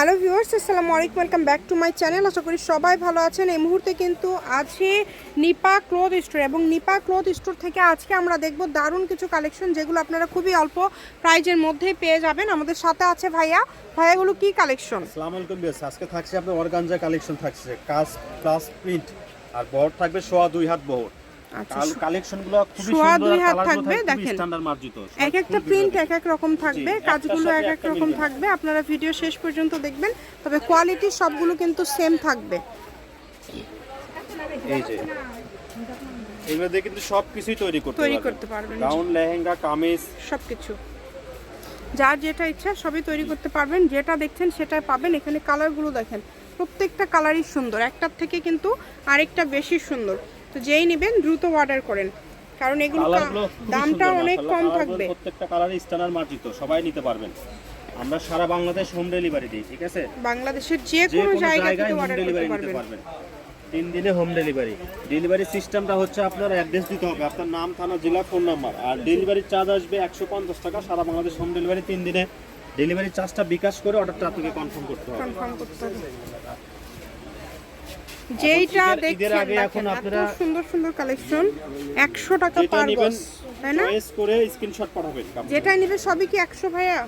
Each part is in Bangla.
হ্যালো ভিউয়ার্স, আসসালামু আলাইকুম, welcome back to my channel. আশা করি সবাই ভালো আছেন। এই মুহূর্তে কিন্তু আছে নিপা ক্লোথ স্টোর এবং নিপা ক্লথ স্টোর থেকে আজকে আমরা দেখব দারুণ কিছু কালেকশন যেগুলো আপনারা খুবই অল্প প্রাইজের মধ্যেই পেয়ে যাবেন। আমাদের সাথে আছে ভাইয়া। ভাইয়াগুলো কি কালেকশন? আসসালামু আলাইকুম বিয়াস আজকে থাকছে আপনার অর্গানজা কালেকশন থাকছে। কাজ প্লাস প্রিন্ট আর বহর থাকবে সোয়া দুই হাত বহর। আচ্ছা কালেকশনগুলো খুবই সুন্দর হাত থাকবে, দেখেন। স্ট্যান্ডার্ড মার্জিত এক একটা প্রিন্ট এক এক রকম থাকবে কাজগুলো এক এক রকম থাকবে আপনারা ভিডিও শেষ পর্যন্ত দেখবেন তবে কোয়ালিটি সবগুলো কিন্তু সেম থাকবে। এই যে এগুলো দিয়ে কিন্তু তৈরি করতে তৈরি পারবেন। করতে পারবেন গাউন লেহেঙ্গা কামিজ। সব কিছু যার যেটা ইচ্ছা সবই তৈরি করতে পারবেন যেটা দেখছেন সেটাই পাবেন। এখানে কালারগুলো দেখেন প্রত্যেকটা কালারই সুন্দর। একটার থেকে কিন্তু আরেকটা বেশি সুন্দর। তো যেই নেবেন দ্রুত অর্ডার করেন। কারণ এগুলো দামটা অনেক কম থাকবে। প্রত্যেকটা কালারই স্ট্যান্ডার্ড মার্জিত সবাই নিতে পারবেন। আমরা সারা বাংলাদেশ হোম ডেলিভারি দিই ঠিক আছে? বাংলাদেশের যে কোনো জায়গা থেকে হোম অর্ডার করতে পারবেন। পারবেন। তিন দিনে হোম ডেলিভারি ডেলিভারি সিস্টেমটা হচ্ছে আপনার অ্যাড্রেস দিতে হবে। আপনার নাম থানা জেলা ফোন নাম্বার আর ডেলিভারি চার্জ আসবে একশো পঞ্চাশ টাকা। সারা বাংলাদেশ হোম ডেলিভারি তিন দিনে। ডেলিভারি চার্জটা বিকাশ করে অর্ডারটা আপনাকে কনফার্ম করতে হবে। কনফার্ম করতে হবে। যেইটা দেখছেন এখন আপনারা- সুন্দর সুন্দর কালেকশন একশো টাকা পার গজ তাই না? চয়েস করে স্ক্রিনশট পাঠাবেন যেটা নিবে সবই কি একশো ভাইয়া?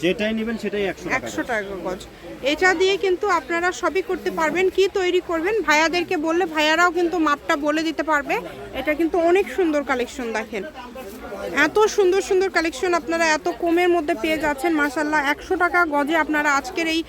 যেটাই নেবেন সেটাই একশো টাকা একশো টাকা গজ। এটা দিয়ে কিন্তু আপনারা সবই করতে পারবেন কি তৈরি করবেন ভাইয়াদেরকে বললে ভাইয়ারাও কিন্তু মাপটা বলে দিতে পারবে। এটা কিন্তু অনেক সুন্দর কালেকশন দেখেন। এত সুন্দর সুন্দর কালেকশন আপনারা এত কমের মধ্যে পেয়ে যাচ্ছেন মাসাল্লাহ একশো টাকা গজে আপনারা আজকের এই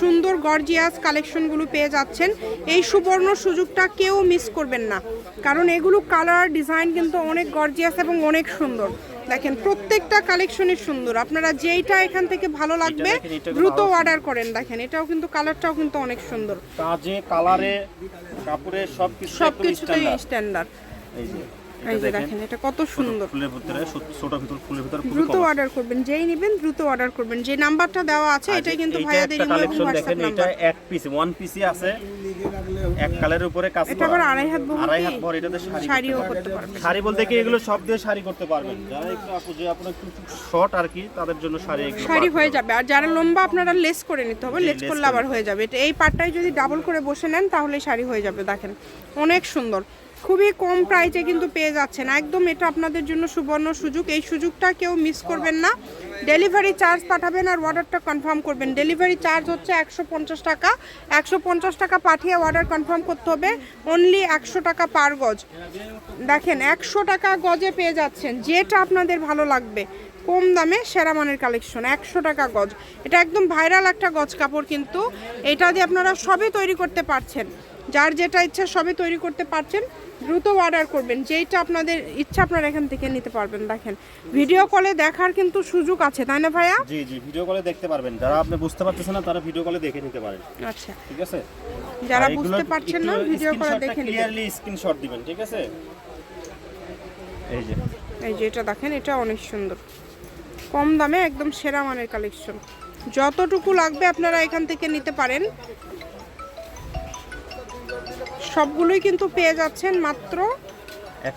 সুন্দর গর্জিয়াস কালেকশনগুলো পেয়ে যাচ্ছেন। এই সুবর্ণ সুযোগটা কেউ মিস করবেন না। কারণ এগুলো কালার ডিজাইন কিন্তু অনেক গর্জিয়াস এবং অনেক সুন্দর। দেখেন প্রত্যেকটা কালেকশনই সুন্দর। আপনারা যেইটা এখান থেকে ভালো লাগবে দ্রুত অর্ডার করেন। দেখেন এটাও কিন্তু কালারটাও কিন্তু অনেক সুন্দর। কাজে কালারে কাপড়ে সব কিছু সব একদম কিছুতেই স্ট্যান্ডার্ড স্ট্যান্ডার্ড এই যে দেখেন। এটা কত সুন্দর। ফুলের ভিতরে ছোট ভিতর ফুলের ভিতরে দ্রুত অর্ডার করবেন যেই নেবেন দ্রুত অর্ডার করবেন। যে নাম্বারটা দেওয়া আছে এটাই কিন্তু ভাইয়াদের হোয়াটসঅ্যাপ এটা এক পিস ওয়ান পিসই আছে। এক কালারের উপরে কাজ এটা আবার আড়াই হাত বহর আড়াই হাত এটাতে শাড়িও করতে পারবেন। শাড়ি বলতে কি এগুলো সব দিয়ে শাড়ি করতে পারবেন। যারা একটু আপু যে আপনার একটু শর্ট আর কি তাদের জন্য শাড়ি এগুলো শাড়ি হয়ে যাবে। আর যারা লম্বা আপনারা লেস করে নিতে হবে। লেস করলে আবার হয়ে যাবে। এটা এই পার্টটাই যদি ডাবল করে বসে নেন তাহলে শাড়ি হয়ে যাবে। দেখেন অনেক সুন্দর। খুবই কম প্রাইসে কিন্তু পেয়ে যাচ্ছেন। একদম এটা আপনাদের জন্য সুবর্ণ সুযোগ। এই সুযোগটা কেউ মিস করবেন না। ডেলিভারি চার্জ পাঠাবেন আর অর্ডারটা কনফার্ম করবেন। ডেলিভারি চার্জ হচ্ছে একশো পঞ্চাশ টাকা। একশো পঞ্চাশ টাকা পাঠিয়ে অর্ডার কনফার্ম করতে হবে। অনলি একশো টাকা পার গজ। দেখেন, একশো টাকা গজে পেয়ে যাচ্ছেন। যেটা আপনাদের ভালো লাগবে। কম দামে সেরা মানের কালেকশন একশো টাকা গজ। এটা একদম ভাইরাল একটা গজ কাপড় কিন্তু। এটা দিয়ে আপনারা সবই তৈরি করতে পারছেন। যার যেটা ইচ্ছা সবই তৈরি করতে পারছেন দ্রুত অর্ডার করবেন যেইটা আপনাদের ইচ্ছা আপনারা এখান থেকে নিতে পারবেন। দেখেন ভিডিও কলে দেখার কিন্তু সুযোগ আছে তাই না ভাইয়া? জি জি ভিডিও কলে দেখতে পারবেন। যারা আপনি বুঝতে পারতেছেন না তারা ভিডিও কলে দেখে নিতে পারেন। আচ্ছা। ঠিক আছে? যারা বুঝতে পারছেন না ভিডিও কলে দেখে নিবেন। ক্লিয়ারলি স্ক্রিনশট দিবেন ঠিক আছে? এই যে। এই যে এটা দেখেন এটা অনেক সুন্দর। কম দামে একদম সেরা মানের কালেকশন যতটুকু লাগবে আপনারা এখান থেকে নিতে পারেন। সবগুলোই কিন্তু পেয়ে যাচ্ছেন মাত্র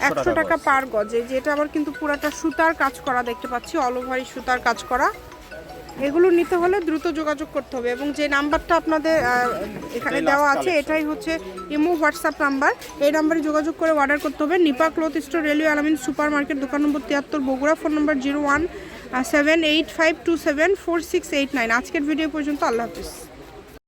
একশো টাকা পার গজে। যেটা আবার কিন্তু পুরাটা সুতার কাজ করা দেখতে পাচ্ছি অল ওভারই সুতার কাজ করা। এগুলো নিতে হলে দ্রুত যোগাযোগ করতে হবে এবং যে নাম্বারটা আপনাদের এখানে দেওয়া আছে এটাই হচ্ছে ইমো হোয়াটসঅ্যাপ নাম্বার। এই নাম্বারে যোগাযোগ করে অর্ডার করতে হবে। Nipa cloth store railway Alamin super market দোকান নম্বর তিয়াত্তর বগুড়া ফোন নম্বর zero one seven eight five two seven four six eight nine. আজকের ভিডিও পর্যন্ত আল্লাহ হাফিজ।